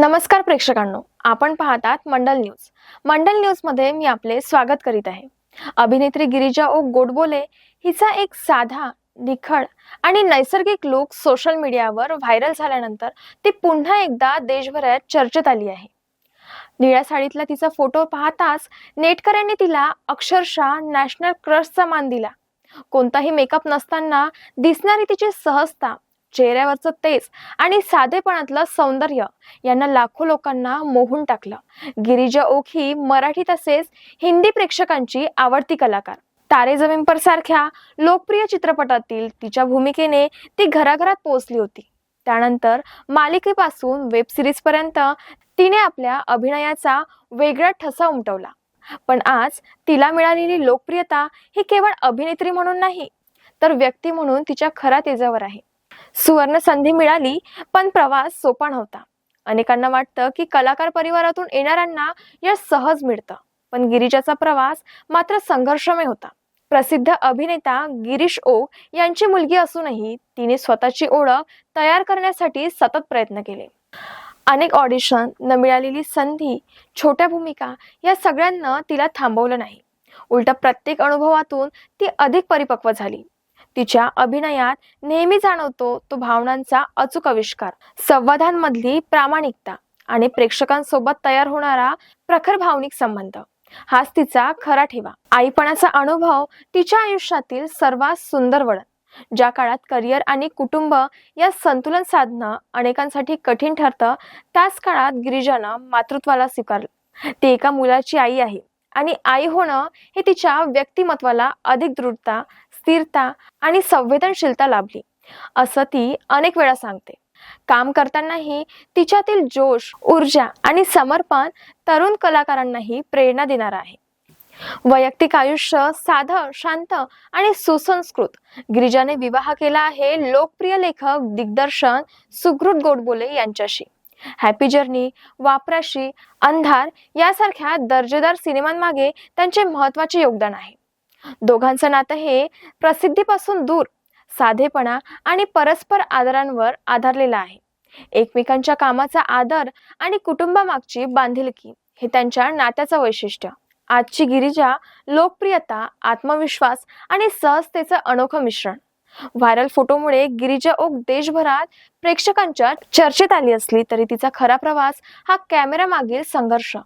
नमस्कार प्रेक्षकांनो आपण पाहतात मंडल न्यूज. मंडल न्यूजमध्ये मी आपले स्वागत करीत आहे. अभिनेत्री गिरिजा ओ गोडबोले हिचा एक साधा निखळ आणि नैसर्गिक लुक सोशल मीडियावर व्हायरल झाल्यानंतर ती पुन्हा एकदा देशभरात चर्चेत आली आहे. निळ्या साडीतला तिचा फोटो पाहताच नेटकऱ्यांनी तिला अक्षरशः नॅशनल क्रशचा मान दिला. कोणताही मेकअप नसताना दिसणारी तिची सहजता चेहऱ्यावरचं तेज आणि साधेपणातलं सौंदर्य यांना लाखो लोकांना मोहून टाकलं. गिरिजा ओक ही मराठी तसेच हिंदी प्रेक्षकांची आवडती कलाकार. तारे जमीन पर सारख्या लोकप्रिय चित्रपटातील तिच्या भूमिकेने ती घराघरात पोहोचली होती. त्यानंतर मालिकेपासून वेब सिरीज पर्यंत तिने आपल्या अभिनयाचा वेगळा ठसा उमटवला. पण आज तिला मिळालेली लोकप्रियता ही केवळ अभिनेत्री म्हणून नाही तर व्यक्ती म्हणून तिच्या खऱ्या तेजावर आहे. सुवर्ण संधी मिळाली पण प्रवास सोपा नव्हता. अनेकांना वाटतं की कलाकार परिवारातून येणाऱ्यांना यश सहज मिळतं. पण गिरीजाचा प्रवास मात्र संघर्षमय होता. प्रसिद्ध अभिनेता गिरीश ओक यांची मुलगी असूनही तिने स्वतःची ओळख तयार करण्यासाठी सतत प्रयत्न केले. अनेक ऑडिशन न मिळालेली संधी छोट्या भूमिका या सगळ्यांना तिला थांबवलं नाही. उलट प्रत्येक अनुभवातून ती अधिक परिपक्व झाली. तिच्या अभिनयात नेहमी जाणवतो तो भावनांचा अचूक आविष्कार. संवादांमधली प्रामाणिकता आणि प्रेक्षकांसोबत तयार होणारा प्रखर भावनिक संबंध. हाच तिचा खरा ठेवा. आईपणाचा अनुभव तिच्या आयुष्यातील सर्वात सुंदर वळण ज्या काळात करिअर आणि कुटुंब या संतुलन साधणं अनेकांसाठी कठीण ठरतं त्याच काळात गिरिजानं मातृत्वाला स्वीकारलं. ती एका मुलाची आई आहे. आणि आई होणं हे तिच्या व्यक्तिमत्वाला अधिक दृढता स्थिरता आणि संवेदनशीलता लाभली. असं ती अनेक वेळा सांगते. काम करतानाही तिच्यातील जोश ऊर्जा आणि समर्पण तरुण कलाकारांनाही प्रेरणा देणार आहे. वैयक्तिक आयुष्य साधं शांत आणि सुसंस्कृत. गिरिजाने विवाह केला आहे लोकप्रिय लेखक दिग्दर्शन सुकृत गोडबोले यांच्याशी. हॅपी जर्नी वापराशी अंधार यासारख्या दर्जेदार सिनेमांमागे त्यांचे महत्त्वाचे योगदान आहे. दोघांचं नातं हे प्रसिद्धीपासून दूर साधेपणा आणि परस्पर आदरांवर आधारलेलं आहे. एकमेकांच्या कामाचा आदर आणि कुटुंबामागची बांधिलकी हे त्यांच्या नात्याचं वैशिष्ट्य. आजची गिरिजा लोकप्रियता आत्मविश्वास आणि सहजतेचं अनोखं मिश्रण. व्हायरल फोटोमुळे गिरिजा ओक देशभरात प्रेक्षकांच्या चर्चेत आली असली तरी तिचा खरा प्रवास हा कॅमेरा मागील संघर्ष.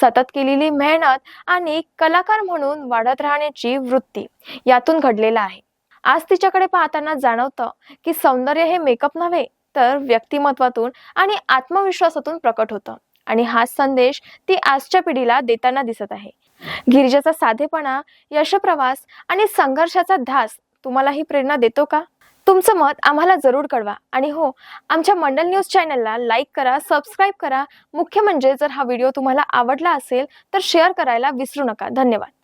सतत केलेली मेहनत आणि कलाकार म्हणून वाढत राहण्याची वृत्ती यातून घडलेला आहे. आज तिच्याकडे पाहताना जाणवतं की सौंदर्य हे मेकअप नव्हे तर व्यक्तिमत्वातून आणि आत्मविश्वासातून प्रकट होतं. आणि हाच संदेश ती आजच्या पिढीला देताना दिसत आहे. गिरिजाचा साधेपणा यशप्रवास आणि संघर्षाचा ध्यास तुम्हालाही प्रेरणा देतो का? तुमचं मत आम्हाला जरूर कळवा. आणि हो आमच्या मंडल न्यूज चॅनलला लाईक करा सबस्क्राईब करा. मुख्य म्हणजे जर हा व्हिडिओ तुम्हाला आवडला असेल तर शेअर करायला विसरू नका. धन्यवाद.